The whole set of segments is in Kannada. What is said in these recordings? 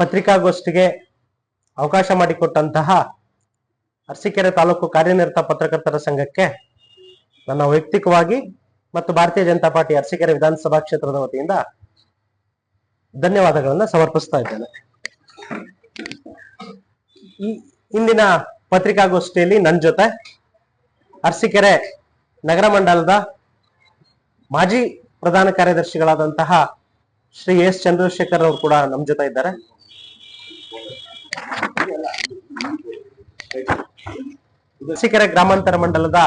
ಪತ್ರಿಕಾಗೋಷ್ಠಿಗೆ ಅವಕಾಶ ಮಾಡಿಕೊಟ್ಟಂತಹ ಅರಸೀಕೆರೆ ತಾಲೂಕು ಕಾರ್ಯನಿರತ ಪತ್ರಕರ್ತರ ಸಂಘಕ್ಕೆ ನನ್ನ ವೈಯಕ್ತಿಕವಾಗಿ ಮತ್ತು ಭಾರತೀಯ ಜನತಾ ಪಾರ್ಟಿ ಅರಸೀಕೆರೆ ವಿಧಾನಸಭಾ ಕ್ಷೇತ್ರದ ವತಿಯಿಂದ ಧನ್ಯವಾದಗಳನ್ನ ಸಮರ್ಪಿಸ್ತಾ ಇದ್ದೇನೆ. ಈ ಇಂದಿನ ಪತ್ರಿಕಾಗೋಷ್ಠಿಯಲ್ಲಿ ನನ್ನ ಜೊತೆ ಅರಸೀಕೆರೆ ನಗರ ಮಂಡಲದ ಮಾಜಿ ಪ್ರಧಾನ ಕಾರ್ಯದರ್ಶಿಗಳಾದಂತಹ ಶ್ರೀ ಎಸ್ ಚಂದ್ರಶೇಖರ್ ಅವರು ಕೂಡ ನಮ್ಮ ಜೊತೆ ಇದ್ದಾರೆ. ಅರಸೀಕೆರೆ ಗ್ರಾಮಾಂತರ ಮಂಡಲದ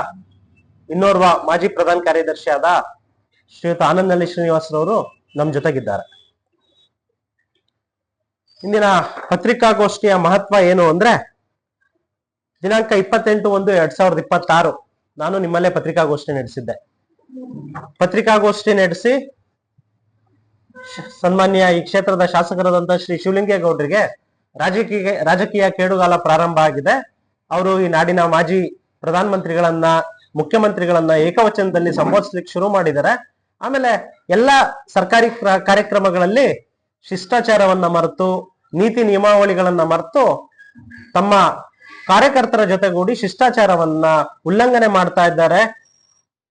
ಇನ್ನೋರ್ವ ಮಾಜಿ ಪ್ರಧಾನ ಕಾರ್ಯದರ್ಶಿಯಾದ ಶ್ರೀಯುತ ಶ್ರೀನಿವಾಸ್ ಶ್ರೀನಿವಾಸರವರು ನಮ್ಮ ಜೊತೆಗಿದ್ದಾರೆ. ಇಂದಿನ ಪತ್ರಿಕಾಗೋಷ್ಠಿಯ ಮಹತ್ವ ಏನು ಅಂದ್ರೆ ದಿನಾಂಕ ಇಪ್ಪತ್ತೆಂಟು ಒಂದು ಎರಡ್ ಸಾವಿರದ ಇಪ್ಪತ್ತಾರು ನಾನು ನಿಮ್ಮಲ್ಲೇ ಪತ್ರಿಕಾಗೋಷ್ಠಿ ನಡೆಸಿದ್ದೆ. ಪತ್ರಿಕಾಗೋಷ್ಠಿ ನಡೆಸಿ ಸನ್ಮಾನ್ಯ ಈ ಕ್ಷೇತ್ರದ ಶಾಸಕರಾದಂತಹ ಶ್ರೀ ಶಿವಲಿಂಗೇಗೌಡರಿಗೆ ರಾಜಕೀಯ ರಾಜಕೀಯ ಕೇಡುಗಾಲ ಪ್ರಾರಂಭ ಆಗಿದೆ. ಅವರು ಈ ನಾಡಿನ ಮಾಜಿ ಪ್ರಧಾನಮಂತ್ರಿಗಳನ್ನ, ಮುಖ್ಯಮಂತ್ರಿಗಳನ್ನ ಏಕವಚನದಲ್ಲಿ ಸಂಬೋಧಿಸ್ಲಿಕ್ಕೆ ಶುರು ಮಾಡಿದ್ದಾರೆ. ಆಮೇಲೆ ಎಲ್ಲ ಸರ್ಕಾರಿ ಕ್ರ- ಕಾರ್ಯಕ್ರಮಗಳಲ್ಲಿ ಶಿಷ್ಟಾಚಾರವನ್ನ ಮರೆತು, ನೀತಿ ನಿಯಮಾವಳಿಗಳನ್ನ ಮರೆತು ತಮ್ಮ ಕಾರ್ಯಕರ್ತರ ಜೊತೆಗೂಡಿ ಶಿಷ್ಟಾಚಾರವನ್ನ ಉಲ್ಲಂಘನೆ ಮಾಡ್ತಾ ಇದ್ದಾರೆ.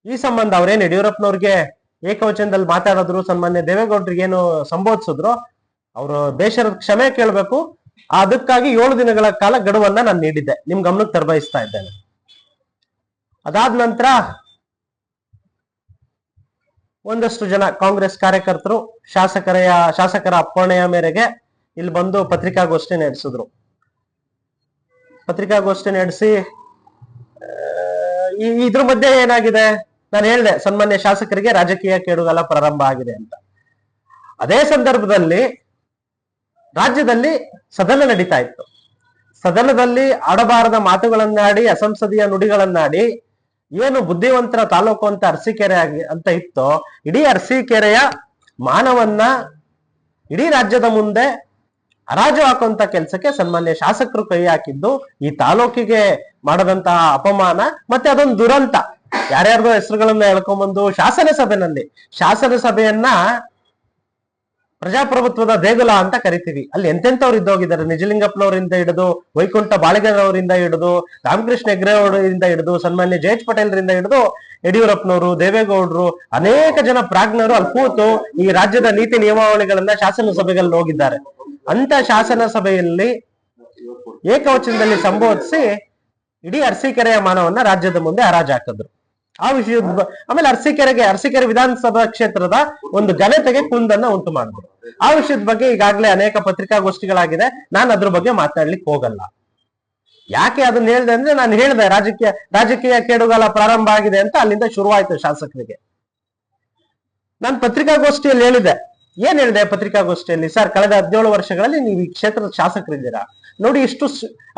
ಈ ಸಂಬಂಧ ಅವ್ರೇನು ಯಡಿಯೂರಪ್ಪನವ್ರಿಗೆ ಏಕವಚನದಲ್ಲಿ ಮಾತಾಡಿದ್ರು, ಸನ್ಮಾನ್ಯ ದೇವೇಗೌಡರಿಗೆ ಏನು ಸಂಬೋಧಿಸಿದ್ರು, ಅವರು ಬೇಷರದ ಕ್ಷಮೆ ಕೇಳಬೇಕು. ಅದಕ್ಕಾಗಿ ಏಳು ದಿನಗಳ ಕಾಲ ಗಡುವನ್ನ ನಾನು ನೀಡಿದ್ದೆ. ನಿಮ್ ಗಮನಕ್ಕೆ ತರಬಯಿಸ್ತಾ ಇದ್ದೇನೆ. ಅದಾದ ನಂತರ ಒಂದಷ್ಟು ಜನ ಕಾಂಗ್ರೆಸ್ ಕಾರ್ಯಕರ್ತರು ಶಾಸಕರ ಶಾಸಕರ ಅಪ್ಪಣೆಯ ಮೇರೆಗೆ ಇಲ್ಲಿ ಬಂದು ಪತ್ರಿಕಾಗೋಷ್ಠಿ ನಡೆಸಿದ್ರು. ಪತ್ರಿಕಾಗೋಷ್ಠಿ ನಡೆಸಿ ಇದ್ರ ಮಧ್ಯೆ ಏನಾಗಿದೆ? ನಾನು ಹೇಳಿದೆ, ಸನ್ಮಾನ್ಯ ಶಾಸಕರಿಗೆ ರಾಜಕೀಯ ಕೇಡುಗಾಲ ಪ್ರಾರಂಭ ಆಗಿದೆ ಅಂತ. ಅದೇ ಸಂದರ್ಭದಲ್ಲಿ ರಾಜ್ಯದಲ್ಲಿ ಸದನ ನಡೀತಾ ಇತ್ತು. ಸದನದಲ್ಲಿ ಆಡಬಾರದ ಮಾತುಗಳನ್ನಾಡಿ, ಅಸಂಸದೀಯ ನುಡಿಗಳನ್ನಾಡಿ ಏನು ಬುದ್ಧಿವಂತರ ತಾಲೂಕು ಅಂತ ಅರಸೀಕೆರೆ ಅಂತ ಇತ್ತೋ, ಇಡೀ ಅರಸೀಕೆರೆಯ ಮಾನವನ್ನ ಇಡೀ ರಾಜ್ಯದ ಮುಂದೆ ಹರಾಜು ಹಾಕುವಂತ ಕೆಲಸಕ್ಕೆ ಸನ್ಮಾನ್ಯ ಶಾಸಕರು ಕೈ ಹಾಕಿದ್ದು ಈ ತಾಲೂಕಿಗೆ ಮಾಡದಂತಹ ಅಪಮಾನ ಮತ್ತೆ ಅದೊಂದು ದುರಂತ. ಯಾರ್ಯಾರ್ದೋ ಹೆಸರುಗಳನ್ನ ಹೇಳ್ಕೊಂಡ್ಬಂದು ಶಾಸನ ಸಭೆನಲ್ಲಿ ಶಾಸನ ಸಭೆಯನ್ನ ಪ್ರಜಾಪ್ರಭುತ್ವದ ದೇಗುಲ ಅಂತ ಕರಿತೀವಿ. ಅಲ್ಲಿ ಎಂತೆಂತವ್ರು ಇದ್ದೋಗಿದ್ದಾರೆ? ನಿಜಲಿಂಗಪ್ಪನವರಿಂದ ಹಿಡಿದು, ವೈಕುಂಠ ಬಾಳಗರವರಿಂದ ಹಿಡಿದು, ರಾಮಕೃಷ್ಣ ಹೆಗ್ರೆ ಅವರಿಂದ ಹಿಡಿದು, ಸನ್ಮಾನ್ಯ ಜಯೇಶ್ ಪಟೇಲ್ರಿಂದ ಹಿಡಿದು ಯಡಿಯೂರಪ್ಪನವರು, ದೇವೇಗೌಡರು ಅನೇಕ ಜನ ಪ್ರಾಜ್ಞರು ಅಲ್ಲಿ ಕೂತು ಈ ರಾಜ್ಯದ ನೀತಿ ನಿಯಮಾವಳಿಗಳನ್ನ ಶಾಸನ ಸಭೆಗಳಲ್ಲಿ ಹೋಗಿದ್ದಾರೆ. ಅಂತ ಶಾಸನ ಸಭೆಯಲ್ಲಿ ಏಕವಚನದಲ್ಲಿ ಸಂಬೋಧಿಸಿ ಇಡೀ ಅರಸೀಕೆರೆಯ ಮಾನವನ್ನ ರಾಜ್ಯದ ಮುಂದೆ ಹರಾಜು ಹಾಕಿದ್ರು ಆ ವಿಷಯದ ಆಮೇಲೆ ಅರಸೀಕೆರೆಗೆ, ಅರಸೀಕೆರೆ ವಿಧಾನಸಭಾ ಕ್ಷೇತ್ರದ ಒಂದು ಘನತೆಗೆ ಕುಂದನ್ನ ಉಂಟು ಮಾಡಿದ್ರು ಆ ವಿಷಯದ ಬಗ್ಗೆ ಈಗಾಗಲೇ ಅನೇಕ ಪತ್ರಿಕಾಗೋಷ್ಠಿಗಳಾಗಿದೆ. ನಾನು ಅದ್ರ ಬಗ್ಗೆ ಮಾತಾಡ್ಲಿಕ್ಕೆ ಹೋಗಲ್ಲ. ಯಾಕೆ ಅದನ್ನ ಹೇಳಿದೆ ಅಂದ್ರೆ ನಾನು ಹೇಳ್ದೆ, ರಾಜಕೀಯ ರಾಜಕೀಯ ಕೇಡುಗಾಲ ಪ್ರಾರಂಭ ಆಗಿದೆ ಅಂತ ಅಲ್ಲಿಂದ ಶುರುವಾಯ್ತು ಶಾಸಕರಿಗೆ. ನಾನು ಪತ್ರಿಕಾಗೋಷ್ಠಿಯಲ್ಲಿ ಹೇಳಿದೆ. ಏನ್ ಹೇಳಿದೆ ಪತ್ರಿಕಾಗೋಷ್ಠಿಯಲ್ಲಿ? ಸರ್, ಕಳೆದ ಹದಿನೇಳು ವರ್ಷಗಳಲ್ಲಿ ನೀವು ಈ ಕ್ಷೇತ್ರದ ಶಾಸಕರಿದ್ದೀರಾ? ನೋಡಿ, ಇಷ್ಟು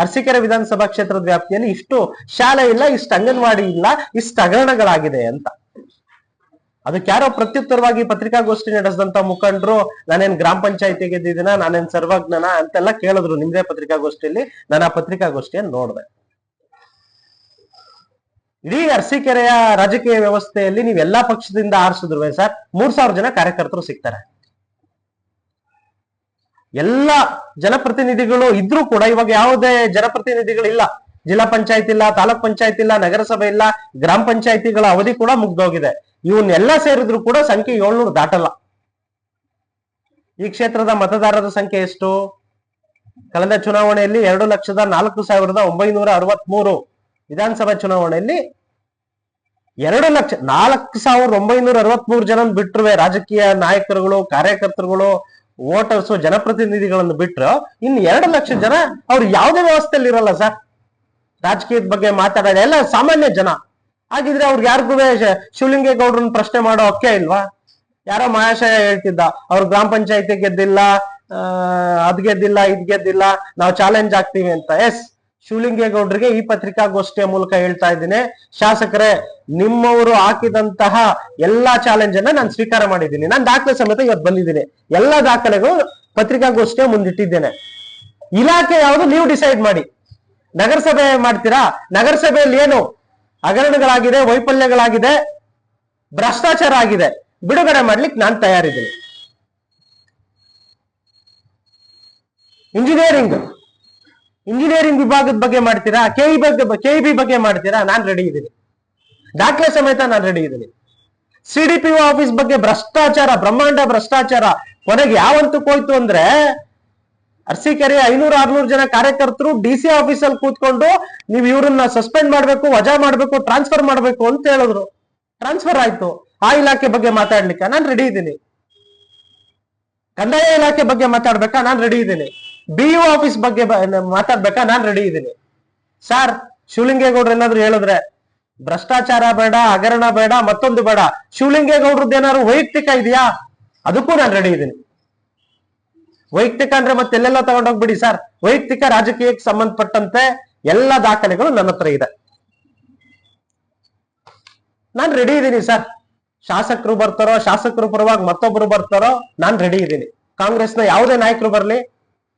ಅರಸಿಕೆರೆ ವಿಧಾನಸಭಾ ಕ್ಷೇತ್ರದ ವ್ಯಾಪ್ತಿಯಲ್ಲಿ ಇಷ್ಟು ಶಾಲೆ ಇಲ್ಲ, ಇಷ್ಟು ಅಂಗನವಾಡಿ ಇಲ್ಲ, ಇಷ್ಟು ಹಗರಣಗಳಾಗಿದೆ ಅಂತ. ಅದಕ್ಕೆ ಯಾರೋ ಪ್ರತ್ಯುತ್ತರವಾಗಿ ಪತ್ರಿಕಾಗೋಷ್ಠಿ ನಡೆಸಿದಂತ ಮುಖಂಡರು, ನಾನೇನ್ ಗ್ರಾಮ ಪಂಚಾಯತಿ ಗೆದ್ದಿದ್ದೀನ, ನಾನೇನ್ ಸರ್ವಜ್ಞನ ಅಂತೆಲ್ಲ ಕೇಳಿದ್ರು ನಿಮ್ದೇ ಪತ್ರಿಕಾಗೋಷ್ಠಿಯಲ್ಲಿ, ನಾನು ಆ ಪತ್ರಿಕಾಗೋಷ್ಠಿಯನ್ನು ನೋಡಿದೆ. ಇಡೀ ಅರಸೀಕೆರೆಯ ರಾಜಕೀಯ ವ್ಯವಸ್ಥೆಯಲ್ಲಿ ನೀವೆಲ್ಲಾ ಪಕ್ಷದಿಂದ ಆರಿಸಿದ್ರು ಸರ್, ಮೂರ್ ಸಾವಿರ ಜನ ಕಾರ್ಯಕರ್ತರು ಸಿಗ್ತಾರೆ. ಎಲ್ಲ ಜನಪ್ರತಿನಿಧಿಗಳು ಇದ್ರೂ ಕೂಡ ಇವಾಗ ಯಾವುದೇ ಜನಪ್ರತಿನಿಧಿಗಳಿಲ್ಲ. ಜಿಲ್ಲಾ ಪಂಚಾಯತ್ ಇಲ್ಲ, ತಾಲೂಕ್ ಪಂಚಾಯತ್ ಇಲ್ಲ, ನಗರಸಭೆ ಇಲ್ಲ, ಗ್ರಾಮ ಪಂಚಾಯತಿಗಳ ಅವಧಿ ಕೂಡ ಮುಗ್ದೋಗಿದೆ. ಇವನ್ನೆಲ್ಲ ಸೇರಿದ್ರು ಕೂಡ ಸಂಖ್ಯೆ ಏಳ್ನೂರು ದಾಟಲ್ಲ. ಈ ಕ್ಷೇತ್ರದ ಮತದಾರರ ಸಂಖ್ಯೆ ಎಷ್ಟು? ಕಳೆದ ಚುನಾವಣೆಯಲ್ಲಿ ಎರಡು ಲಕ್ಷದ ನಾಲ್ಕು ಸಾವಿರದ ಒಂಬೈನೂರ ಅರವತ್ಮೂರು. ವಿಧಾನಸಭಾ ಚುನಾವಣೆಯಲ್ಲಿ ಎರಡು ಲಕ್ಷ ನಾಲ್ಕು ಸಾವಿರದ ಒಂಬೈನೂರ ಅರವತ್ಮೂರು ಜನ ಬಿಟ್ರುವೆ. ರಾಜಕೀಯ ನಾಯಕರುಗಳು, ಕಾರ್ಯಕರ್ತರುಗಳು ವೋಟರ್ಸ್ ಜನಪ್ರತಿನಿಧಿಗಳನ್ನು ಬಿಟ್ರು ಇನ್ನು ಎರಡು ಲಕ್ಷ ಜನ ಅವ್ರು ಯಾವುದೇ ವ್ಯವಸ್ಥೆಯಲ್ಲಿ ಇರಲ್ಲ ಸರ್ ರಾಜಕೀಯದ ಬಗ್ಗೆ ಮಾತಾಡೋಣ ಎಲ್ಲ ಸಾಮಾನ್ಯ ಜನ. ಹಾಗಿದ್ರೆ ಅವ್ರಿಗೆ ಯಾರಿಗೂ ಶಿವಲಿಂಗೇಗೌಡ್ರನ್ನ ಪ್ರಶ್ನೆ ಮಾಡೋ ಹಕ್ಕೆ ಇಲ್ವಾ? ಯಾರೋ ಮಹಾಶಯ ಹೇಳ್ತಿದ್ದ, ಅವ್ರ ಗ್ರಾಮ ಪಂಚಾಯತಿ ಗೆದ್ದಿಲ್ಲ ಅದ್ ಗೆದ್ದಿಲ್ಲ, ಇದ್ ಗೆದ್ದಿಲ್ಲ, ನಾವು ಚಾಲೆಂಜ್ ಆಗ್ತೀವಿ ಅಂತ. ಎಸ್ ಶಿವಲಿಂಗೇಗೌಡರಿಗೆ ಈ ಪತ್ರಿಕಾಗೋಷ್ಠಿಯ ಮೂಲಕ ಹೇಳ್ತಾ ಇದ್ದೀನಿ. ಶಾಸಕರೇ, ನಿಮ್ಮವರು ಹಾಕಿದಂತಹ ಎಲ್ಲಾ ಚಾಲೆಂಜ್ ಅನ್ನ ನಾನು ಸ್ವೀಕಾರ ಮಾಡಿದ್ದೀನಿ. ನಾನು ದಾಖಲೆ ಸಮೇತ ಇವತ್ತು ಬಂದಿದ್ದೀನಿ. ಎಲ್ಲಾ ದಾಖಲೆಗಳು ಪತ್ರಿಕಾಗೋಷ್ಠಿಯ ಮುಂದಿಟ್ಟಿದ್ದೇನೆ. ಇಲಾಖೆ ಯಾವುದು ನೀವು ಡಿಸೈಡ್ ಮಾಡಿ. ನಗರಸಭೆ ಮಾಡ್ತೀರಾ? ನಗರಸಭೆಯಲ್ಲಿ ಏನು ಹಗರಣಗಳಾಗಿದೆ, ವೈಫಲ್ಯಗಳಾಗಿದೆ? ಭ್ರಷ್ಟಾಚಾರ ಆಗಿದೆ. ಬಿಡುಗಡೆ ಮಾಡ್ಲಿಕ್ಕೆ ನಾನು ತಯಾರಿದ್ದೀನಿ. ಇಂಜಿನಿಯರಿಂಗ್ ಇಂಜಿನಿಯರಿಂಗ್ ವಿಭಾಗದ ಬಗ್ಗೆ ಮಾಡ್ತೀರಾ? ಕೆ ಇ ಬಗ್ಗೆ ಕೆ ಬಿ ಬಗ್ಗೆ ಮಾಡ್ತೀರಾ? ನಾನ್ ರೆಡಿ ಇದ್ದೀನಿ. ದಾಖಲೆ ಸಮೇತ ನಾನು ರೆಡಿ ಇದ್ದೀನಿ. ಸಿ ಡಿ ಪಿ ಆಫೀಸ್ ಬಗ್ಗೆ ಭ್ರಷ್ಟಾಚಾರ, ಬ್ರಹ್ಮಾಂಡ ಭ್ರಷ್ಟಾಚಾರ, ಕೊನೆಗೆ ಯಾವಂತಕ್ಕೆ ಹೋಯ್ತು ಅಂದ್ರೆ ಅರ್ಸಿಕೆರೆ ಐನೂರು ಆರ್ನೂರು ಜನ ಕಾರ್ಯಕರ್ತರು ಡಿ ಸಿ ಆಫೀಸ್ ಅಲ್ಲಿ ಕೂತ್ಕೊಂಡು ನೀವು ಇವ್ರನ್ನ ಸಸ್ಪೆಂಡ್ ಮಾಡ್ಬೇಕು, ವಜಾ ಮಾಡ್ಬೇಕು ಟ್ರಾನ್ಸ್ಫರ್ ಮಾಡ್ಬೇಕು ಅಂತ ಹೇಳಿದ್ರು. ಟ್ರಾನ್ಸ್ಫರ್ ಆಯ್ತು. ಆ ಇಲಾಖೆ ಬಗ್ಗೆ ಮಾತಾಡ್ಲಿಕ್ಕೆ ನಾನು ರೆಡಿ ಇದ್ದೀನಿ. ಕಂದಾಯ ಇಲಾಖೆ ಬಗ್ಗೆ ಮಾತಾಡ್ಬೇಕಾ? ನಾನು ರೆಡಿ ಇದ್ದೀನಿ. ಬಿ ಆಫೀಸ್ ಬಗ್ಗೆ ಮಾತಾಡ್ಬೇಕಾ? ನಾನ್ ರೆಡಿ ಇದ್ದೀನಿ. ಸರ್ ಶಿವಲಿಂಗೇಗೌಡ್ರು ಏನಾದ್ರು ಹೇಳಿದ್ರೆ, ಭ್ರಷ್ಟಾಚಾರ ಬೇಡ, ಹಗರಣ ಬೇಡ, ಮತ್ತೊಂದು ಬೇಡ. ಶಿವಲಿಂಗೇಗೌಡ್ರದ್ದು ಏನಾದ್ರು ವೈಯಕ್ತಿಕ ಇದೆಯಾ? ಅದಕ್ಕೂ ನಾನು ರೆಡಿ ಇದ್ದೀನಿ. ವೈಯಕ್ತಿಕ ಅಂದ್ರೆ ಮತ್ತೆ ಎಲ್ಲೆಲ್ಲ ತಗೊಂಡೋಗ್ಬಿಡಿ ಸರ್ ವೈಯಕ್ತಿಕ ರಾಜಕೀಯಕ್ಕೆ ಸಂಬಂಧಪಟ್ಟಂತೆ ಎಲ್ಲ ದಾಖಲೆಗಳು ನನ್ನ ಹತ್ರ ಇದೆ. ನಾನು ರೆಡಿ ಇದ್ದೀನಿ ಸರ್ ಶಾಸಕರು ಬರ್ತಾರೋ, ಶಾಸಕರು ಪರವಾಗಿ ಮತ್ತೊಬ್ರು ಬರ್ತಾರೋ, ನಾನು ರೆಡಿ ಇದ್ದೀನಿ. ಕಾಂಗ್ರೆಸ್ನ ಯಾವುದೇ ನಾಯಕರು ಬರ್ಲಿ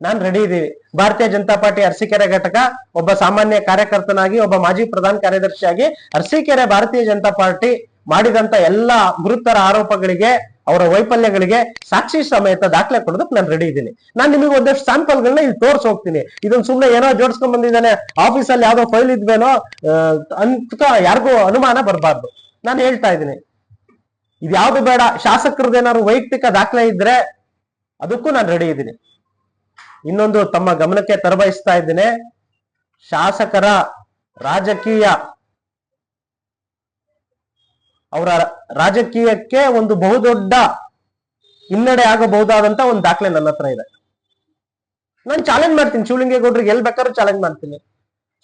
ನಾನು ರೆಡಿ ಇದ್ದೀವಿ ಭಾರತೀಯ ಜನತಾ ಪಾರ್ಟಿ ಅರಸೀಕೆರೆ ಘಟಕ ಒಬ್ಬ ಸಾಮಾನ್ಯ ಕಾರ್ಯಕರ್ತನಾಗಿ, ಒಬ್ಬ ಮಾಜಿ ಪ್ರಧಾನ ಕಾರ್ಯದರ್ಶಿಯಾಗಿ ಅರಸೀಕೆರೆ ಭಾರತೀಯ ಜನತಾ ಪಾರ್ಟಿ ಮಾಡಿದಂತ ಎಲ್ಲಾ ಗುರುತರ ಆರೋಪಗಳಿಗೆ, ಅವರ ವೈಫಲ್ಯಗಳಿಗೆ ಸಾಕ್ಷಿ ಸಮೇತ ದಾಖಲೆ ಕೊಡೋದಕ್ಕೆ ನಾನು ರೆಡಿ ಇದ್ದೀನಿ ನಾನು ನಿಮಗೆ ಒಂದಷ್ಟು ಸ್ಯಾಂಪಲ್ಗಳನ್ನ ಇಲ್ಲಿ ತೋರ್ಸ್ ಹೋಗ್ತೀನಿ. ಇದನ್ನ ಸುಮ್ಮನೆ ಏನೋ ಜೋಡಿಸ್ಕೊಂಡ್ ಬಂದಿದ್ದಾನೆ ಆಫೀಸಲ್ಲಿ ಯಾವ್ದೋ ಫೈಲ್ ಇದ್ವೇನೋ ಅಂತ ಯಾರಿಗೂ ಅನುಮಾನ ಬರಬಾರ್ದು. ನಾನು ಹೇಳ್ತಾ ಇದ್ದೀನಿ ಇದ್ಯಾವ್ದು ಬೇಡ ಶಾಸಕರದ್ದೇನಾದ್ರು ವೈಯಕ್ತಿಕ ದಾಖಲೆ ಇದ್ರೆ ಅದಕ್ಕೂ ನಾನು ರೆಡಿ ಇದ್ದೀನಿ ಇನ್ನೊಂದು ತಮ್ಮ ಗಮನಕ್ಕೆ ತರಬಯಸ್ತಾ ಇದ್ದೇನೆ. ಶಾಸಕರ ರಾಜಕೀಯ ಅವರ ರಾಜಕೀಯಕ್ಕೆ ಒಂದು ಬಹುದೊಡ್ಡ ಹಿನ್ನಡೆ ಆಗಬಹುದಾದಂತ ಒಂದು ದಾಖಲೆ ನನ್ನ ಹತ್ರ ಇದೆ. ನಾನು ಚಾಲೆಂಜ್ ಮಾಡ್ತೀನಿ. ಶಿವಲಿಂಗೇಗೌಡ್ರಿಗೆ ಎಲ್ಲಿ ಬೇಕಾದ್ರೂ ಚಾಲೆಂಜ್ ಮಾಡ್ತೀನಿ.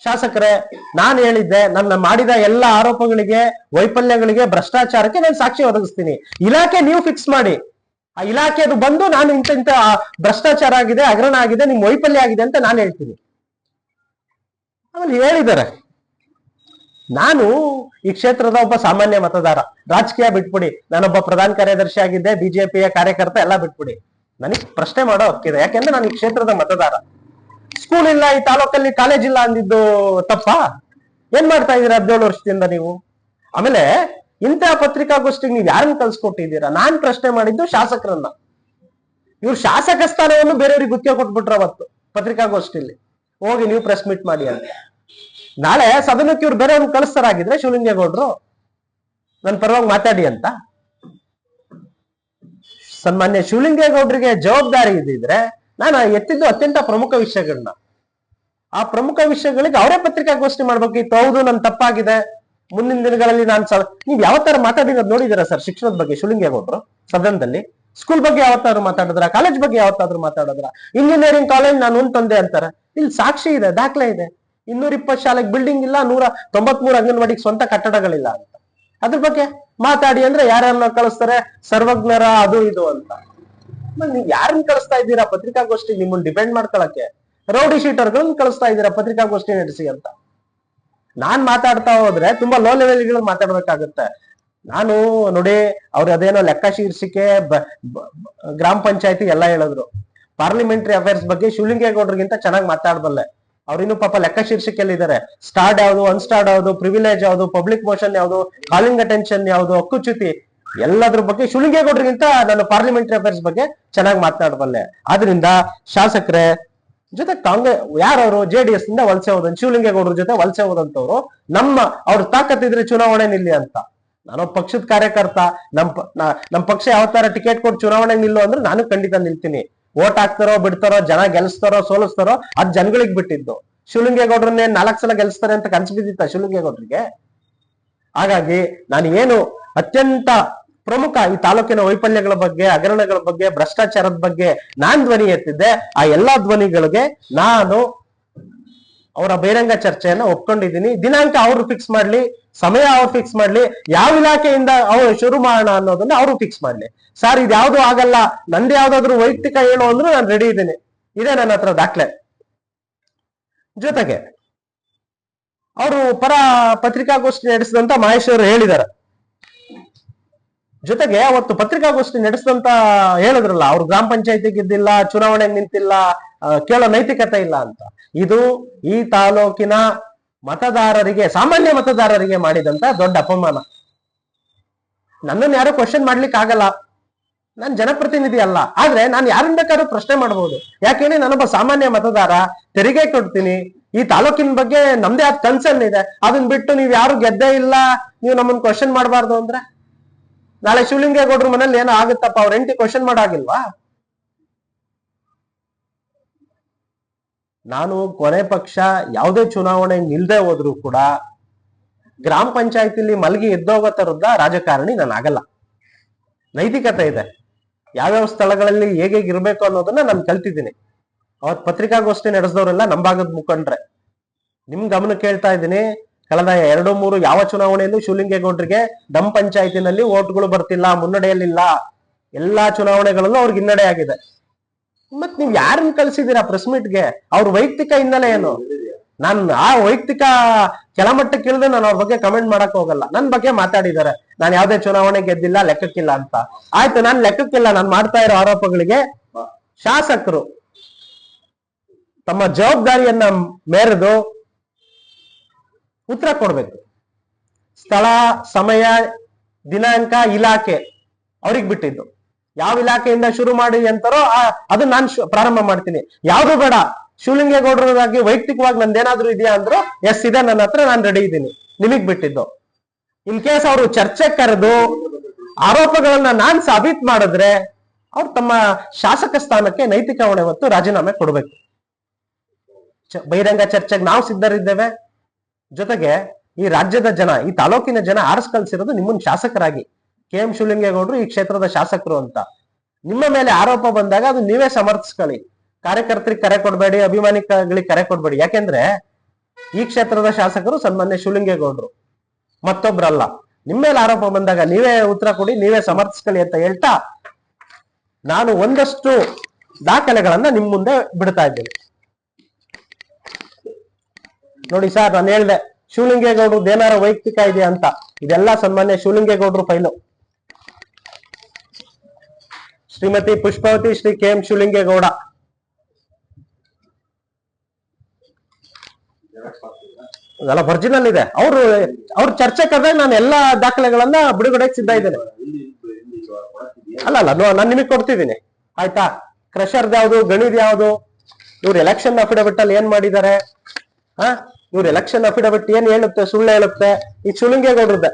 ಶಾಸಕರೇ, ನಾನು ಹೇಳಿದ್ದೆ, ನನ್ನ ಮಾಡಿದ ಎಲ್ಲ ಆರೋಪಗಳಿಗೆ, ವೈಫಲ್ಯಗಳಿಗೆ, ಭ್ರಷ್ಟಾಚಾರಕ್ಕೆ ನಾನು ಸಾಕ್ಷಿ ಒದಗಿಸ್ತೀನಿ. ಇಲಾಖೆ ನೀವು ಫಿಕ್ಸ್ ಮಾಡಿ. ಆ ಇಲಾಖೆದು ಬಂದು ನಾನು ಇಂತ ಇಂತ ಭ್ರಷ್ಟಾಚಾರ ಆಗಿದೆ, ಹಗರಣ ಆಗಿದೆ, ನಿಮ್ ವೈಫಲ್ಯ ಆಗಿದೆ ಅಂತ ನಾನು ಹೇಳ್ತೀನಿ. ಆಮೇಲೆ ಹೇಳಿದ್ದಾರೆ. ನಾನು ಈ ಕ್ಷೇತ್ರದ ಒಬ್ಬ ಸಾಮಾನ್ಯ ಮತದಾರ, ರಾಜಕೀಯ ಬಿಟ್ಬಿಡಿ. ನಾನೊಬ್ಬ ಪ್ರಧಾನ ಕಾರ್ಯದರ್ಶಿ ಆಗಿದ್ದೆ, ಬಿಜೆಪಿಯ ಕಾರ್ಯಕರ್ತ, ಎಲ್ಲ ಬಿಟ್ಬಿಡಿ. ನನಗೆ ಪ್ರಶ್ನೆ ಮಾಡೋ ಹಕ್ಕಿದೆ. ಯಾಕೆಂದ್ರೆ ನಾನು ಈ ಕ್ಷೇತ್ರದ ಮತದಾರ. ಸ್ಕೂಲ್ ಇಲ್ಲ, ಈ ತಾಲೂಕಲ್ಲಿ ಕಾಲೇಜ್ ಇಲ್ಲ ಅಂದಿದ್ದು ತಪ್ಪ? ಏನ್ ಮಾಡ್ತಾ ಇದೀರ ಹದಿನೇಳು ವರ್ಷದಿಂದ ನೀವು? ಆಮೇಲೆ ಇಂಥ ಪತ್ರಿಕಾಗೋಷ್ಠಿಗೆ ನೀವು ಯಾರನ್ನ ಕಲ್ಸ್ಕೊಟ್ಟಿದ್ದೀರಾ ನಾನ್ ಪ್ರಶ್ನೆ ಮಾಡಿದ್ದು ಶಾಸಕರನ್ನ. ಇವ್ರು ಶಾಸಕ ಸ್ಥಾನವನ್ನು ಬೇರೆಯವ್ರಿಗೆ ಗುತ್ತಿಗೆ ಕೊಟ್ಬಿಟ್ರ ಅವತ್ತು ಪತ್ರಿಕಾಗೋಷ್ಠಿಲಿ. ಹೋಗಿ ನೀವು ಪ್ರೆಸ್ ಮೀಟ್ ಮಾಡಿ ಅಂತ. ನಾಳೆ ಸದನಕ್ಕೆ ಇವ್ರು ಬೇರೆಯವ್ರನ್ನ ಕಳಿಸ್ತಾರಾಗಿದ್ರೆ ಶಿವಲಿಂಗೇಗೌಡ್ರು ನನ್ನ ಪರವಾಗಿ ಮಾತಾಡಿ ಅಂತ. ಸನ್ಮಾನ್ಯ ಶಿವಲಿಂಗೇಗೌಡರಿಗೆ ಜವಾಬ್ದಾರಿ ಇದ್ದಿದ್ರೆ ನಾನು ಎತ್ತಿದ್ದು ಅತ್ಯಂತ ಪ್ರಮುಖ ವಿಷಯಗಳನ್ನ. ಆ ಪ್ರಮುಖ ವಿಷಯಗಳಿಗೆ ಅವರೇ ಪತ್ರಿಕಾಗೋಷ್ಠಿ ಮಾಡ್ಬೇಕಿತ್ತು ಹೌದು ನನ್ ತಪ್ಪಾಗಿದೆ. ಮುಂದಿನ ದಿನಗಳಲ್ಲಿ ನಾನು ನೀವು ಯಾವ ತರ ನೋಡಿದಿರಾ ಸರ್? ಶಿಕ್ಷಣದ ಬಗ್ಗೆ ಶಿವಲಿಂಗೇಗೌಡರು ಸದನದಲ್ಲಿ? ಸ್ಕೂಲ್ ಬಗ್ಗೆ ಯಾವತ್ತಾದ್ರು ಮಾತಾಡಿದ್ರ? ಕಾಲೇಜ್ ಬಗ್ಗೆ ಯಾವತ್ತಾದ್ರು ಮಾತಾಡಿದ್ರ? ಇಂಜಿನಿಯರಿಂಗ್ ಕಾಲೇಜ್ ನಾನು ತಂದೆ ಅಂತಾರೆ. ಇಲ್ಲಿ ಸಾಕ್ಷಿ ಇದೆ, ದಾಖಲೆ ಇದೆ. ಇನ್ನೂರ ಇಪ್ಪತ್ತು ಶಾಲೆಗೆ ಬಿಲ್ಡಿಂಗ್ ಇಲ್ಲ, ನೂರ ತೊಂಬತ್ಮೂರು ಅಂಗನವಾಡಿಗೆ ಸ್ವಂತ ಕಟ್ಟಡಗಳಿಲ್ಲ ಅಂತ. ಅದ್ರ ಬಗ್ಗೆ ಮಾತಾಡಿ ಅಂದ್ರೆ ಯಾರನ್ನ ಕಳಿಸ್ತಾರೆ? ಸರ್ವಜ್ಞರ ಅದು ಇದು ಅಂತ. ನೀವ್ ಯಾರನ್ನ ಕಳಿಸ್ತಾ ಇದ್ದೀರಾ? ಪತ್ರಿಕಾಗೋಷ್ಠಿ ನಿಮ್ಮನ್ನ ಡಿಪೆಂಡ್ ಮಾಡ್ಕೊಳಕ್ಕೆ. ರೌಡಿ ಶೀಟರ್ಗಳನ್ನ ಕಳಿಸ್ತಾ ಇದ್ದೀರಾ? ಪತ್ರಿಕಾಗೋಷ್ಠಿ ನಡೆಸಿ ಅಂತ. ನಾನ್ ಮಾತಾಡ್ತಾ ಹೋದ್ರೆ ತುಂಬಾ ಲೋ ಲೆವೆಲ್ ಮಾತಾಡ್ಬೇಕಾಗತ್ತೆ. ನಾನು ನೋಡಿ ಅವ್ರು ಅದೇನೋ ಲೆಕ್ಕ ಶೀರ್ಷಿಕೆ ಗ್ರಾಮ ಪಂಚಾಯತಿ ಎಲ್ಲ ಹೇಳಿದ್ರು. ಪಾರ್ಲಿಮೆಂಟರಿ ಅಫೇರ್ಸ್ ಬಗ್ಗೆ ಶಿವಲಿಂಗೇಗೌಡರಿಗಿಂತ ಚೆನ್ನಾಗಿ ಮಾತಾಡಬಲ್ಲೆ ಅವ್ರಿನ್ನು ಪಾಪ ಲೆಕ್ಕ ಶೀರ್ಷಿಕೆಯಲ್ಲಿ ಇದಾರೆ. ಸ್ಟಾರ್ಡ್ ಯಾವ್ದು, ಅನ್ಸ್ಟಾರ್ಡ್ ಯಾವುದು ಪ್ರಿವಿಲೇಜ್ ಯಾವುದು ಪಬ್ಲಿಕ್ ಮೋಷನ್ ಯಾವ್ದು ಕಾಲಿಂಗ್ ಅಟೆನ್ಷನ್ ಯಾವ್ದು ಹಕ್ಕುಚ್ಯುತಿ ಎಲ್ಲದ್ರ ಬಗ್ಗೆ ಶಿವಲಿಂಗೇಗೌಡರಿಗಿಂತ ನಾನು ಪಾರ್ಲಿಮೆಂಟರಿ ಅಫೇರ್ಸ್ ಬಗ್ಗೆ ಚೆನ್ನಾಗಿ ಮಾತನಾಡಬಲ್ಲೆ ಆದ್ರಿಂದ ಶಾಸಕರೇ ಜೊತೆ ಕಾಂಗ್ರೆಸ್ ಯಾರವರು? ಜೆ ಡಿ ಎಸ್ ಇಂದ ವಲಸೆ ಹೋದ ಶಿವಲಿಂಗೇಗೌಡರ ಜೊತೆ ವಲಸೆ ಹೋದಂತವ್ರು ನಮ್ಮ ಅವ್ರ ತಾಕತ್ತಿದ್ರೆ ಚುನಾವಣೆ ನಿಲ್ಲಿ ಅಂತ. ನಾನು ಪಕ್ಷದ ಕಾರ್ಯಕರ್ತ, ನಮ್ ನಮ್ ಪಕ್ಷ ಯಾವ ತರ ಟಿಕೆಟ್ ಕೊಟ್ಟು ಚುನಾವಣೆ ನಿಲ್ಲು ಅಂದ್ರೆ ನಾನು ಖಂಡಿತ ನಿಲ್ತೀನಿ. ಓಟ್ ಹಾಕ್ತಾರೋ, ಬಿಡ್ತಾರೋ, ಜನ ಗೆಲ್ಸ್ತಾರೋ, ಸೋಲಿಸ್ತಾರೋ, ಅದ್ ಜನಗಳಿಗೆ ಬಿಟ್ಟಿದ್ದು. ಶಿವಲಿಂಗೇಗೌಡ್ರನ್ನೇ ನಾಲ್ಕು ಸಲ ಗೆಲ್ಸ್ತಾರೆ ಅಂತ ಕನ್ಸು ಬಿದ್ದಿತ್ತ ಶಿವಲಿಂಗೇಗೌಡ್ರಿಗೆ? ಹಾಗಾಗಿ ನಾನು ಏನು ಅತ್ಯಂತ ಪ್ರಮುಖ ಈ ತಾಲೂಕಿನ ವೈಫಲ್ಯಗಳ ಬಗ್ಗೆ, ಹಗರಣಗಳ ಬಗ್ಗೆ, ಭ್ರಷ್ಟಾಚಾರದ ಬಗ್ಗೆ ನಾನ್ ಧ್ವನಿ ಎತ್ತಿದ್ದೆ. ಆ ಎಲ್ಲಾ ಧ್ವನಿಗಳಿಗೆ ನಾನು ಅವರ ಬಹಿರಂಗ ಚರ್ಚೆಯನ್ನ ಒಪ್ಕೊಂಡಿದ್ದೀನಿ. ದಿನಾಂಕ ಅವರು ಫಿಕ್ಸ್ ಮಾಡ್ಲಿ, ಸಮಯ ಅವ್ರು ಫಿಕ್ಸ್ ಮಾಡ್ಲಿ, ಯಾವ ಇಲಾಖೆಯಿಂದ ಅವ್ರು ಶುರು ಮಾಡೋಣ ಅನ್ನೋದನ್ನ ಅವರು ಫಿಕ್ಸ್ ಮಾಡ್ಲಿ. ಸರ್ ಇದು ಯಾವ್ದು ಆಗಲ್ಲ, ನಂದು ಯಾವ್ದಾದ್ರು ವೈಯಕ್ತಿಕ ಹೇಳು ಅಂದ್ರೂ ನಾನು ರೆಡಿ ಇದ್ದೀನಿ. ಇದೆ ನನ್ನ ಹತ್ರ ದಾಖಲೆ. ಜೊತೆಗೆ, ಅವರು ಪರ ಪತ್ರಿಕಾಗೋಷ್ಠಿ ನಡೆಸಿದಂತ ಮಹೇಶ್ ಅವರು ಹೇಳಿದ್ದಾರೆ ಜೊತೆಗೆ ಅವತ್ತು ಪತ್ರಿಕಾಗೋಷ್ಠಿ ನಡೆಸಿದಂತ ಹೇಳಿದ್ರಲ್ಲ, ಅವ್ರು ಗ್ರಾಮ ಪಂಚಾಯತಿ ಗೆದ್ದಿಲ್ಲ, ಚುನಾವಣೆ ನಿಂತಿಲ್ಲ ಕೇಳೋ ನೈತಿಕತೆ ಇಲ್ಲ ಅಂತ. ಇದು ಈ ತಾಲೂಕಿನ ಮತದಾರರಿಗೆ, ಸಾಮಾನ್ಯ ಮತದಾರರಿಗೆ ಮಾಡಿದಂತ ದೊಡ್ಡ ಅಪಮಾನ. ನನ್ನನ್ನು ಯಾರು ಕ್ವಶನ್ ಮಾಡ್ಲಿಕ್ಕೆ ಆಗಲ್ಲ ನಾನು ಜನಪ್ರತಿನಿಧಿ ಅಲ್ಲ. ಆದ್ರೆ ನಾನು ಯಾರನ್ನ ಬೇಕಾದ್ರೂ ಪ್ರಶ್ನೆ ಮಾಡಬಹುದು ಯಾಕೆಂದ್ರೆ ನಾನೊಬ್ಬ ಸಾಮಾನ್ಯ ಮತದಾರ, ತೆರಿಗೆ ಕೊಡ್ತೀನಿ. ಈ ತಾಲೂಕಿನ ಬಗ್ಗೆ ನಮ್ದೇ ಆದ ಕನ್ಸರ್ನ್ ಇದೆ ಅದನ್ನ ಬಿಟ್ಟು ನೀವ್ ಯಾರು ಗೆದ್ದೇ ಇಲ್ಲ, ನೀವು ನಮ್ಮನ್ನ ಕ್ವಶನ್ ಮಾಡಬಾರ್ದು ಅಂದ್ರೆ? ನಾಳೆ ಶಿವಲಿಂಗೇಗೌಡ್ರ ಮನೇಲಿ ಏನೋ ಆಗುತ್ತಪ್ಪ, ಅವ್ರ ಎಂಟಿ ಕ್ವಶನ್ ಮಾಡಾಗಿಲ್ವಾ? ನಾನು ಕೊನೆ ಪಕ್ಷ ಯಾವುದೇ ಚುನಾವಣೆ ನಿಲ್ದೆ ಹೋದ್ರು ಕೂಡ ಗ್ರಾಮ ಪಂಚಾಯತಿಲಿ ಮಲಗಿ ಎದ್ದೋಗೋ ತರದ ರಾಜಕಾರಣಿ ನಾನು ಆಗಲ್ಲ. ನೈತಿಕತೆ ಇದೆ. ಯಾವ್ಯಾವ ಸ್ಥಳಗಳಲ್ಲಿ ಹೇಗೆ ಇರಬೇಕು ಅನ್ನೋದನ್ನ ನಾನು ಕಲ್ತಿದ್ದೀನಿ. ಅವತ್ ಪತ್ರಿಕಾಗೋಷ್ಠಿ ನಡೆಸಿದವರೆಲ್ಲ ಭಾಗದ ಮುಖಂಡ್ರೆ. ನಿಮ್ ಗಮನ ಕೇಳ್ತಾ ಇದ್ದೀನಿ. ಕಳೆದ ಎರಡು ಮೂರು ಯಾವ ಚುನಾವಣೆಯಲ್ಲೂ ಶಿವಲಿಂಗೇಗೌಡರಿಗೆ ದಮ್ ಪಂಚಾಯತಿನಲ್ಲಿ ಓಟ್ಗಳು ಬರ್ತಿಲ್ಲ, ಮುನ್ನಡೆಯಲ್ಲಿಲ್ಲ, ಎಲ್ಲಾ ಚುನಾವಣೆಗಳಲ್ಲೂ ಅವ್ರಿಗೆ ಹಿನ್ನಡೆ ಆಗಿದೆ. ಮತ್ ನೀವ್ ಯಾರನ್ನ ಕಳ್ಸಿದೀರಾ ಪ್ರೆಸ್ ಮೀಟ್ಗೆ ಅವ್ರ ವೈಯಕ್ತಿಕ ಹಿನ್ನೆಲೆ ಏನು? ನಾನು ಆ ವೈಯಕ್ತಿಕ ಕೆಳಮಟ್ಟಕ್ಕೆ ಇಳಿದ್ರೆ ನಾನು ಅವ್ರ ಬಗ್ಗೆ ಕಮೆಂಟ್ ಮಾಡಕ್ ಹೋಗಲ್ಲ. ನನ್ ಬಗ್ಗೆ ಮಾತಾಡಿದ್ದಾರೆ. ನಾನು ಯಾವ್ದೇ ಚುನಾವಣೆ ಗೆದ್ದಿಲ್ಲ, ಲೆಕ್ಕಕ್ಕಿಲ್ಲ ಅಂತ. ಆಯ್ತು, ನಾನ್ ಲೆಕ್ಕಕ್ಕಿಲ್ಲ. ನಾನು ಮಾಡ್ತಾ ಇರೋ ಆರೋಪಗಳಿಗೆ ಶಾಸಕರು ತಮ್ಮ ಜವಾಬ್ದಾರಿಯನ್ನ ಮೇರೆದು ಉತ್ತರ ಕೊಡ್ಬೇಕು. ಸ್ಥಳ, ಸಮಯ, ದಿನಾಂಕ, ಇಲಾಖೆ ಅವ್ರಿಗೆ ಬಿಟ್ಟಿದ್ದು. ಯಾವ ಇಲಾಖೆಯಿಂದ ಶುರು ಮಾಡಿ ಅಂತಾರೋ ಅದನ್ನ ನಾನು ಪ್ರಾರಂಭ ಮಾಡ್ತೀನಿ. ಯಾವ್ದು ಬೇಡ ಶಿವಲಿಂಗೇಗೌಡರಾಗಿ ವೈಯಕ್ತಿಕವಾಗಿ ನಂದೇನಾದ್ರೂ ಇದೆಯಾ ಅಂದ್ರು, ಎಸ್, ಇದೆ, ನನ್ನ ಹತ್ರ ನಾನು ರೆಡಿ ಇದ್ದೀನಿ. ನಿಮಗ್ ಬಿಟ್ಟಿದ್ದು. ಇನ್ ಕೇಸ್ ಅವರು ಚರ್ಚೆ ಕರೆದು ಆರೋಪಗಳನ್ನ ನಾನ್ ಸಾಬೀತ್ ಮಾಡಿದ್ರೆ, ಅವ್ರು ತಮ್ಮ ಶಾಸಕ ಸ್ಥಾನಕ್ಕೆ ನೈತಿಕ ಹೊಣೆ ಹೊತ್ತು ರಾಜೀನಾಮೆ ಕೊಡ್ಬೇಕು. ಬಹಿರಂಗ ಚರ್ಚೆಗೆ ನಾವು ಸಿದ್ಧರಿದ್ದೇವೆ. ಜೊತೆಗೆ ಈ ರಾಜ್ಯದ ಜನ, ಈ ತಾಲೂಕಿನ ಜನ ಆರಿಸ್ ಕಲ್ಸಿರೋದು ನಿಮ್ಮನ್ನ ಶಾಸಕರಾಗಿ ಕೆ ಎಂ ಶಿವಲಿಂಗೇಗೌಡರು, ಈ ಕ್ಷೇತ್ರದ ಶಾಸಕರು ಅಂತ. ನಿಮ್ಮ ಮೇಲೆ ಆರೋಪ ಬಂದಾಗ ಅದು ನೀವೇ ಸಮರ್ಥಿಸ್ಕೊಳ್ಳಿ. ಕಾರ್ಯಕರ್ತರಿಗೆ ಕರೆ ಕೊಡಬೇಡಿ, ಅಭಿಮಾನಿಗಳಿಗೆ ಕರೆ ಕೊಡಬೇಡಿ. ಯಾಕೆಂದ್ರೆ ಈ ಕ್ಷೇತ್ರದ ಶಾಸಕರು ಸನ್ಮಾನ್ಯ ಶಿವಲಿಂಗೇಗೌಡರು. ಮತ್ತೊಬ್ರಲ್ಲ. ನಿಮ್ಮ ಮೇಲೆ ಆರೋಪ ಬಂದಾಗ ನೀವೇ ಉತ್ತರ ಕೊಡಿ, ನೀವೇ ಸಮರ್ಥಿಸ್ಕೊಳ್ಳಿ ಅಂತ ಹೇಳ್ತಾ ನಾನು ಒಂದಷ್ಟು ದಾಖಲೆಗಳನ್ನ ನಿಮ್ ಮುಂದೆ ಬಿಡ್ತಾ ಇದ್ದೇನೆ. ನೋಡಿ ಸರ್, ನಾನು ಹೇಳ್ದೆ ಶಿವಲಿಂಗೇಗೌಡ್ರದ್ದು ಏನಾರ ವೈಯಕ್ತಿಕ ಇದೆ ಅಂತ. ಇದೆಲ್ಲ ಸನ್ಮಾನ್ಯ ಶಿವಲಿಂಗೇಗೌಡರು file. Shrimati Pushpavathi Shri K M Shivalingegowda. ಅದೆಲ್ಲ ಒರಿಜಿನಲ್ ಇದೆ. ಅವರು, ಅವ್ರ ಚರ್ಚೆ ಕರೆದಾಗ ನಾನು ಎಲ್ಲಾ ದಾಖಲೆಗಳನ್ನ ಬಿಡುಗಡೆಗೆ ಸಿದ್ಧ ಇದ್ದೇನೆ. ಅಲ್ಲ ಅಲ್ಲ ನಾನು ನಿಮಗೆ ಕೊಡ್ತಿದ್ದೀನಿ. ಆಯ್ತಾ? ಕ್ರಷರ್ದ್ ಯಾವ್ದು, ಗಣಿದ್ ಯಾವುದು? ಇವ್ರು ಎಲೆಕ್ಷನ್ ಅಫಿಡವಿಟ್ ಅಲ್ಲಿ ಏನ್ ಮಾಡಿದ್ದಾರೆ? ಹಾ? ಇವ್ರ ಎಲೆಕ್ಷನ್ ಅಫಿಡವಿಟ್ ಏನ್ ಹೇಳುತ್ತೆ? ಸುಳ್ಳು ಹೇಳುತ್ತೆ? ಈ ಶಿವಲಿಂಗೇಗೌಡ್ರದ್ದೆ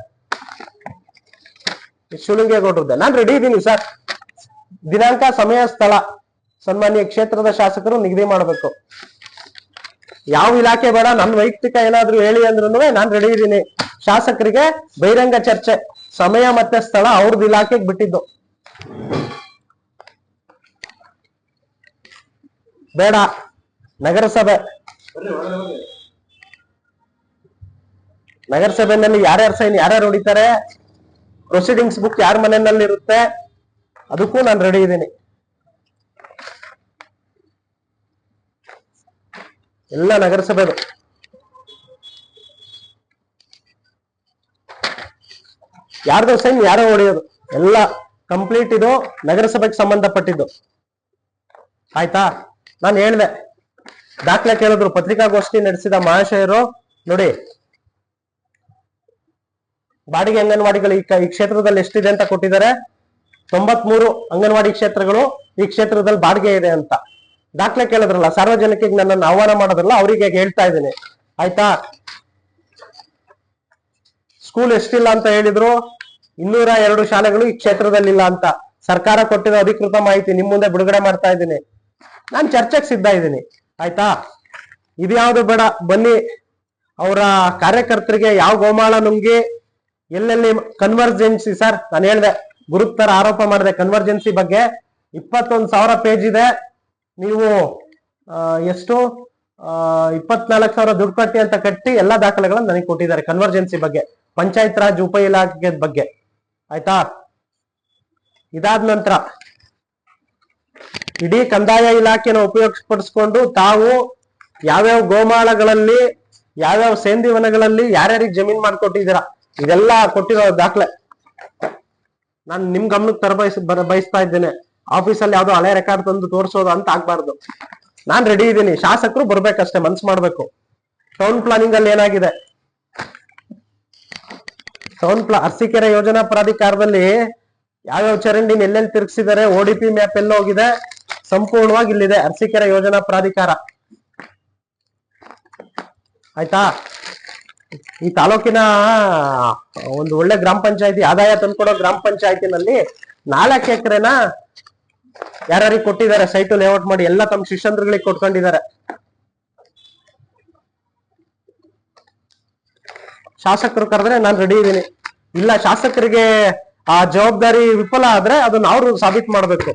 ಈ ಶಿವಲಿಂಗೇಗೌಡ್ರದ್ದೆ ನಾನ್ ರೆಡಿ ಇದ್ದೀನಿ ಸರ್ ದಿನಾಂಕ, ಸಮಯ, ಸ್ಥಳ. ಸನ್ಮಾನ್ಯ ಕ್ಷೇತ್ರದ ಶಾಸಕರು ನಿಗದಿ ಮಾಡಬೇಕು. ಯಾವ ಇಲಾಖೆ ಬೇಡ, ನನ್ ವೈಯಕ್ತಿಕ ಏನಾದ್ರು ಹೇಳಿ ಅಂದ್ರೂ ನಾನ್ ರೆಡಿ ಇದ್ದೀನಿ ಶಾಸಕರಿಗೆ ಬಹಿರಂಗ ಚರ್ಚೆ. ಸಮಯ ಮತ್ತೆ ಸ್ಥಳ ಅವ್ರದ್ದು ಇಲಾಖೆಗೆ ಬಿಟ್ಟಿದ್ದು. ಬೇಡ. ನಗರಸಭೆ. ನಗರಸಭೆನಲ್ಲಿ ಯಾರ್ಯಾರ ಸೈನ್ ಯಾರ್ಯಾರು ಹೊಡಿತಾರೆ ಪ್ರೊಸೀಡಿಂಗ್ಸ್ ಬುಕ್ ಯಾರ ಮನೆಯಲ್ಲಿ ಇರುತ್ತೆ? ಅದಕ್ಕೂ ನಾನು ರೆಡಿ ಇದ್ದೀನಿ. ಎಲ್ಲ ನಗರಸಭೆ ಯಾರ್ದೋ ಸೈನ್ ಯಾರೋ ಹೊಡೆಯೋದು. ಎಲ್ಲ ಕಂಪ್ಲೀಟ್ ಇದು, ನಗರಸಭೆಗೆ ಸಂಬಂಧಪಟ್ಟಿದ್ದು. ಆಯ್ತಾ? ನಾನು ಹೇಳ್ದೆ. ದಾಖಲೆ ಕೇಳಿದ್ರು, ಪತ್ರಿಕಾಗೋಷ್ಠಿ ನಡೆಸಿದ ಮಹಾಶಯರು, ನೋಡಿ ಬಾಡಿಗೆ ಅಂಗನವಾಡಿಗಳು ಈ ಕ್ಷೇತ್ರದಲ್ಲಿ ಎಷ್ಟಿದೆ ಅಂತ ಕೊಟ್ಟಿದ್ದಾರೆ? ತೊಂಬತ್ಮೂರು ಅಂಗನವಾಡಿ ಕ್ಷೇತ್ರಗಳು ಈ ಕ್ಷೇತ್ರದಲ್ಲಿ ಬಾಡಿಗೆ ಇದೆ ಅಂತ. ದಾಖಲೆ ಕೇಳಿದ್ರಲ್ಲ, ಸಾರ್ವಜನಿಕರಿಗೆ ನನ್ನನ್ನು ಆಹ್ವಾನ ಮಾಡೋದ್ರಲ್ಲ ಅವರಿಗೆ ಹೇಳ್ತಾ ಇದ್ದೀನಿ. ಆಯ್ತಾ? ಸ್ಕೂಲ್ ಎಷ್ಟಿಲ್ಲ ಅಂತ ಹೇಳಿದ್ರು, ಇನ್ನೂರ ಎರಡು ಶಾಲೆಗಳು ಈ ಕ್ಷೇತ್ರದಲ್ಲಿ ಇಲ್ಲ ಅಂತ. ಸರ್ಕಾರ ಕೊಟ್ಟಿರೋ ಅಧಿಕೃತ ಮಾಹಿತಿ ನಿಮ್ ಮುಂದೆ ಬಿಡುಗಡೆ ಮಾಡ್ತಾ ಇದ್ದೀನಿ. ನಾನು ಚರ್ಚೆಗೆ ಸಿದ್ಧ ಇದ್ದೀನಿ. ಆಯ್ತಾ? ಇದ್ಯಾವುದು ಬೇಡ, ಬನ್ನಿ. ಅವರ ಕಾರ್ಯಕರ್ತರಿಗೆ ಯಾವ ಗೋಮಾಳ ನುಂಗಿ ಎಲ್ಲೆಲ್ಲಿ ಕನ್ವರ್ಜೆನ್ಸಿ ಸರ್ ನಾನು ಹೇಳ್ದೆ ಗುರುತರ ಆರೋಪ ಮಾಡಿದೆ ಕನ್ವರ್ಜೆನ್ಸಿ ಬಗ್ಗೆ. ಇಪ್ಪತ್ತೊಂದು ಸಾವಿರ ಪೇಜ್ ಇದೆ. ನೀವು ಎಷ್ಟು? ಇಪ್ಪತ್ನಾಲ್ಕು ಸಾವಿರ ದುಡ್ಡು ಕಟ್ಟಿ ಅಂತ ಕಟ್ಟಿ ಎಲ್ಲಾ ದಾಖಲೆಗಳನ್ನು ನನಗೆ ಕೊಟ್ಟಿದ್ದಾರೆ ಕನ್ವರ್ಜೆನ್ಸಿ ಬಗ್ಗೆ, ಪಂಚಾಯತ್ ರಾಜ್ ಉಪ ಇಲಾಖೆ ಬಗ್ಗೆ. ಆಯ್ತಾ? ಇದಾದ ನಂತರ, ಇಡೀ ಕಂದಾಯ ಇಲಾಖೆನ ಉಪಯೋಗಪಡಿಸ್ಕೊಂಡು ತಾವು ಯಾವ್ಯಾವ ಗೋಮಾಳಗಳಲ್ಲಿ, ಯಾವ್ಯಾವ ಸೇಂದಿವನಗಳಲ್ಲಿ ಯಾರ್ಯಾರಿಗೆ ಜಮೀನ್ ಮಾಡ್ಕೊಟ್ಟಿದ್ದೀರಾ? ಇದೆಲ್ಲ ಕೊಟ್ಟಿರೋ ದಾಖಲೆ. ನಾನು ನಿಮ್ ಗಮನಕ್ಕೆ ತರ ಬರ- ಬಯಸ್ತಾ ಇದ್ದೇನೆ. ಆಫೀಸಲ್ಲಿ ಯಾವ್ದೋ ಹಳೆ ರೆಕಾರ್ಡ್ ತಂದು ತೋರಿಸೋದು ಅಂತ ಆಗ್ಬಾರ್ದು. ನಾನ್ ರೆಡಿ ಇದ್ದೀನಿ. ಶಾಸಕರು ಬರ್ಬೇಕಷ್ಟೇ, ಮನ್ಸ್ ಮಾಡ್ಬೇಕು. ಟೌನ್ ಪ್ಲಾನಿಂಗ್ ಅಲ್ಲಿ ಏನಾಗಿದೆ? ಟೌನ್ ಪ್ಲಾ ಅರ್ಸಿಕೆರೆ ಯೋಜನಾ ಪ್ರಾಧಿಕಾರದಲ್ಲಿ ಯಾವ್ಯಾವ ಚರಂಡಿನ ಎಲ್ಲೆಲ್ಲಿ ತಿರುಗಿಸಿದ್ದಾರೆ ಒ ಡಿ ಪಿ ಮ್ಯಾಪ್ ಎಲ್ಲ ಹೋಗಿದೆ ಸಂಪೂರ್ಣವಾಗಿ ಇಲ್ಲಿದೆ ಅರ್ಸಿಕೆರೆ ಯೋಜನಾ ಪ್ರಾಧಿಕಾರ. ಆಯ್ತಾ? ಈ ತಾಲೂಕಿನ ಒಂದು ಒಳ್ಳೆ ಗ್ರಾಮ ಪಂಚಾಯತಿ, ಆದಾಯ ತಂದ್ಕೊಡೋ ಗ್ರಾಮ ಪಂಚಾಯತಿನಲ್ಲಿ ನಾಲ್ಕು ಎಕರೆನ ಯಾರ್ಯಾರಿಗೆ ಕೊಟ್ಟಿದ್ದಾರೆ, ಸೈಟು ಲೇಔಟ್ ಮಾಡಿ ಎಲ್ಲ ತಮ್ಮ ಶಿಷ್ಯಂದ್ರಗಳಿಗೆ ಕೊಟ್ಕೊಂಡಿದ್ದಾರೆ. ಶಾಸಕರು ಕರೆದ್ರೆ ನಾನು ರೆಡಿ ಇದ್ದೀನಿ. ಇಲ್ಲ, ಶಾಸಕರಿಗೆ ಆ ಜವಾಬ್ದಾರಿ ವಿಫಲ ಆದ್ರೆ ಅದನ್ನ ಅವರು ಸಾಬೀತು ಮಾಡ್ಬೇಕು.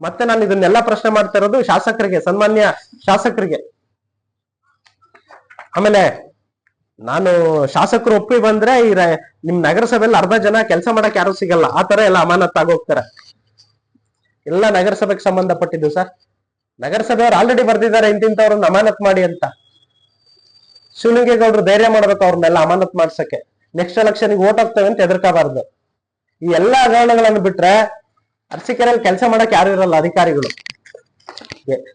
ಮತ್ತೆ ನಾನು ಇದನ್ನೆಲ್ಲ ಪ್ರಶ್ನೆ ಮಾಡ್ತಾ ಇರೋದು ಶಾಸಕರಿಗೆ, ಸನ್ಮಾನ್ಯ ಶಾಸಕರಿಗೆ. ಆಮೇಲೆ ನಾನು ಶಾಸಕರು ಒಪ್ಪಿ ಬಂದ್ರೆ ಈ ನಿಮ್ ನಗರಸಭೆಯಲ್ಲಿ ಅರ್ಧ ಜನ ಕೆಲಸ ಮಾಡಕ್ ಯಾರು ಸಿಗಲ್ಲ. ಆ ತರ ಎಲ್ಲ ಅಮಾನತ್ತಾಗೋಗ್ತಾರೆ ಎಲ್ಲ ನಗರಸಭೆಗೆ ಸಂಬಂಧಪಟ್ಟಿದ್ದು ಸರ್. ನಗರಸಭೆಯವ್ರು ಆಲ್ರೆಡಿ ಬರ್ದಿದ್ದಾರೆ ಇಂತಿಂತವ್ರನ್ನ ಅಮಾನತ್ ಮಾಡಿ ಅಂತ. ಶಿವಲಿಂಗೇಗೌಡರು ಧೈರ್ಯ ಮಾಡ್ಬೇಕು ಅವ್ರನ್ನೆಲ್ಲ ಅಮಾನತ್ ಮಾಡ್ಸಕ್ಕೆ. ನೆಕ್ಸ್ಟ್ ಎಲೆಕ್ಷನ್ ಓಟ್ ಹಾಕ್ತೇವೆ ಅಂತ ಹೆದರ್ಕಬಾರ್ದು ಈ ಎಲ್ಲಾ ಹಗರಣಗಳನ್ನು ಬಿಟ್ರೆ ಅರ್ಸಿಕೆರೆಯಲ್ಲಿ ಕೆಲಸ ಮಾಡಕ್ ಯಾರು ಇರಲ್ಲ ಅಧಿಕಾರಿಗಳು.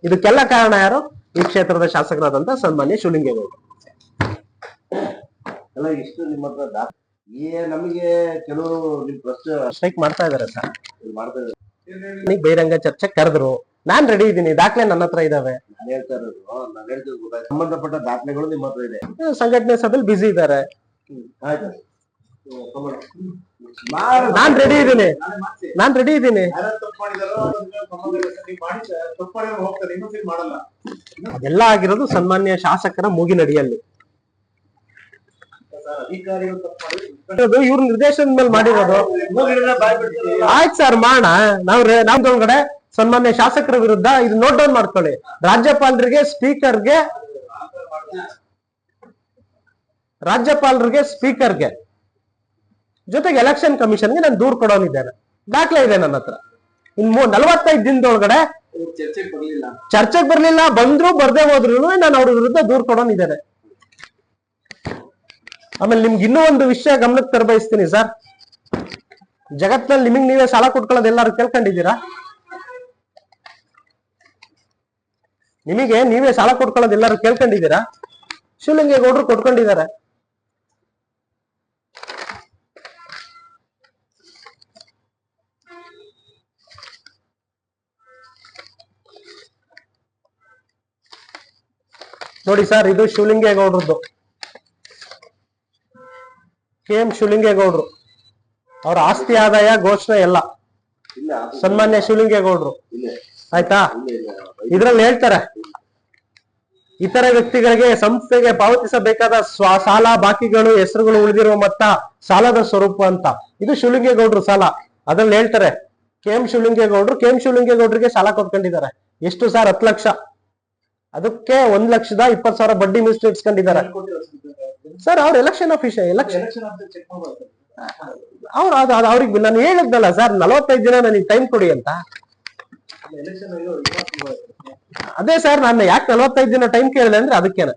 ಇದಕ್ಕೆಲ್ಲ ಕಾರಣ ಯಾರು? ಈ ಕ್ಷೇತ್ರದ ಶಾಸಕರಾದಂತ ಸನ್ಮಾನ್ಯ ಶಿವಲಿಂಗೇಗೌಡರು. ಎಲ್ಲ ಇಷ್ಟು ನಿಮ್ಮ ಹತ್ರ ದಾ- ಈ ನಮಗೆ ಕೆಲವರು ನಿಮ್ ಪ್ರಶ್ನೆ ಸ್ಟ್ರೈಕ್ ಮಾಡ್ತಾ ಇದಾರೆ ಸರ್. ಮಾಡ್ತಾ ಇದ್ದಾರೆ ನೀವ್ ಬಹಿರಂಗ ಚರ್ಚೆ ಕರೆದ್ರು. ನಾನ್ ರೆಡಿ ಇದ್ದೀನಿ ದಾಖಲೆ ನನ್ನ ಹತ್ರ ಇದಾವೆ. ನಾನು ಹೇಳ್ತಾ ಇರೋದು ನಾನು ಹೇಳ್ತಿರೋದು ಗೊತ್ತಾಯ್ತು. ಸಂಬಂಧಪಟ್ಟ ದಾಖಲೆಗಳು ನಿಮ್ಮ ಹತ್ರ ಇದೆ. ಸಂಘಟನೆ ಸಭೆಯಲ್ಲಿ ಬಿಸಿ ಇದ್ದಾರೆ ಆಯ್ತು. ನಾನ್ ರೆಡಿ ಇದ್ದೀನಿ ನಾನ್ ರೆಡಿ ಇದ್ದೀನಿ ಅದೆಲ್ಲ ಆಗಿರೋದು ಸನ್ಮಾನ್ಯ ಶಾಸಕರ ಮೂಗಿನಡಿಯಲ್ಲಿ ಅಧಿಕಾರಿಗಳು ತಪ್ಪು ಮಾಡಿದ್ರೆ ಅದು ಇವ್ರ ನಿರ್ದೇಶನದ ಮೇಲೆ ಮಾಡಿರೋದು. ಆಯ್ತು ಸರ್ ಮಾಡೋಣ. ನಾವ್ ನಮ್ದೊಳಗಡೆ ಸನ್ಮಾನ್ಯ ಶಾಸಕರ ವಿರುದ್ಧ ಇದು ನೋಟ್ ಡೌನ್ ಮಾಡ್ಕೊಳ್ಳಿ. ರಾಜ್ಯಪಾಲರಿಗೆ ಸ್ಪೀಕರ್ಗೆ ರಾಜ್ಯಪಾಲರಿಗೆ ಸ್ಪೀಕರ್ಗೆ. ಜೊತೆಗೆ ಎಲೆಕ್ಷನ್ ಕಮಿಷನ್ಗೆ ನಾನು ದೂರ್ ಕೊಡೋನಿದ್ದೇನೆ ದಾಖಲೆ ಇದೆ ನನ್ನ ಹತ್ರ. ಇನ್ ನಲವತ್ತೈದು ದಿನದೊಳಗಡೆ ಇವ್ರು ಚರ್ಚೆಗೆ ಬರ್ಲಿಲ್ಲ. ಚರ್ಚೆಗೆ ಬರ್ಲಿಲ್ಲ ಬಂದ್ರು ಬರ್ದೇ ಹೋದ್ರು ನಾನು ಅವ್ರ ವಿರುದ್ಧ ದೂರ್ ಕೊಡೋನಿದ್ದೇನೆ ಆಮೇಲೆ ನಿಮ್ಗೆ ಇನ್ನೂ ಒಂದು ವಿಷಯ ಗಮನಕ್ಕೆ ತರಬಯಸ್ತೀನಿ ಸರ್. ಜಗತ್ನಲ್ಲಿ ನಿಮಗೆ ನೀವೇ ಸಾಲ ಕೊಟ್ಕೊಳ್ಳೋದು ಎಲ್ಲಾರು ಕೇಳ್ಕೊಂಡಿದ್ದೀರಾ? ನಿಮಗೆ ನೀವೇ ಸಾಲ ಕೊಟ್ಕೊಳ್ಳೋದು ಎಲ್ಲಾರು ಕೇಳ್ಕೊಂಡಿದ್ದೀರಾ? ಶಿವಲಿಂಗೇಗೌಡರು ಕೊಟ್ಕೊಂಡಿದ್ದಾರೆ. ನೋಡಿ ಸರ್, ಇದು ಶಿವಲಿಂಗೇಗೌಡ್ರದ್ದು. K M ಶಿವಲಿಂಗೇಗೌಡರು. ಅವ್ರ ಆಸ್ತಿ ಆದಾಯ, ಘೋಷಣೆ ಎಲ್ಲ. ಸನ್ಮಾನ್ಯ ಶಿವಲಿಂಗೇಗೌಡರು. ಆಯ್ತಾ? ಇದ್ರಲ್ಲಿ ಹೇಳ್ತಾರೆ, ಇತರ ವ್ಯಕ್ತಿಗಳಿಗೆ ಸಂಸ್ಥೆಗೆ ಪಾವತಿಸಬೇಕಾದ ಸಾಲ, ಬಾಕಿಗಳು, ಹೆಸರುಗಳು ಉಳಿದಿರುವ ಮೊತ್ತ ಸಾಲದ ಸ್ವರೂಪ ಅಂತ. ಇದು ಶಿವಲಿಂಗೇಗೌಡರು ಸಾಲ. ಅದ್ರಲ್ಲಿ ಹೇಳ್ತಾರೆ, ಕೆ ಎಂ ಶಿವಲಿಂಗೇಗೌಡರು, ಕೆ ಎಂ ಶಿವಲಿಂಗೇಗೌಡರಿಗೆ ಸಾಲ ಕೊಟ್ಕೊಂಡಿದ್ದಾರೆ. ಎಷ್ಟು ಸರ್? ಹತ್ತು ಲಕ್ಷ. ಅದಕ್ಕೆ ಒಂದ್ ಲಕ್ಷದ ಇಪ್ಪತ್ತು ಸಾವಿರ ಬಡ್ಡಿ ಮೀಸಲು ಇಟ್ಸ್ಕೊಂಡಿದ್ದಾರೆ ಸರ್ ಅವ್ರ ಎಲೆಕ್ಷನ್ ಆಫೀಸ್ ಎಲೆಕ್ಷನ್ ಅವ್ರು ಅದು ಅದು ಅವ್ರಿಗೆ ನಾನು ಹೇಳಿದ್ನಲ್ಲ ಸರ್ ನಲವತ್ತೈದು ದಿನ ನನಗೆ ಟೈಮ್ ಕೊಡಿ ಅಂತ. ಅದೇ ಸರ್ ನಾನು ಯಾಕೆ ನಲವತ್ತೈದು ದಿನ ಟೈಮ್ ಕೇಳಿದೆ ಅಂದ್ರೆ ಅದಕ್ಕೇನೆ.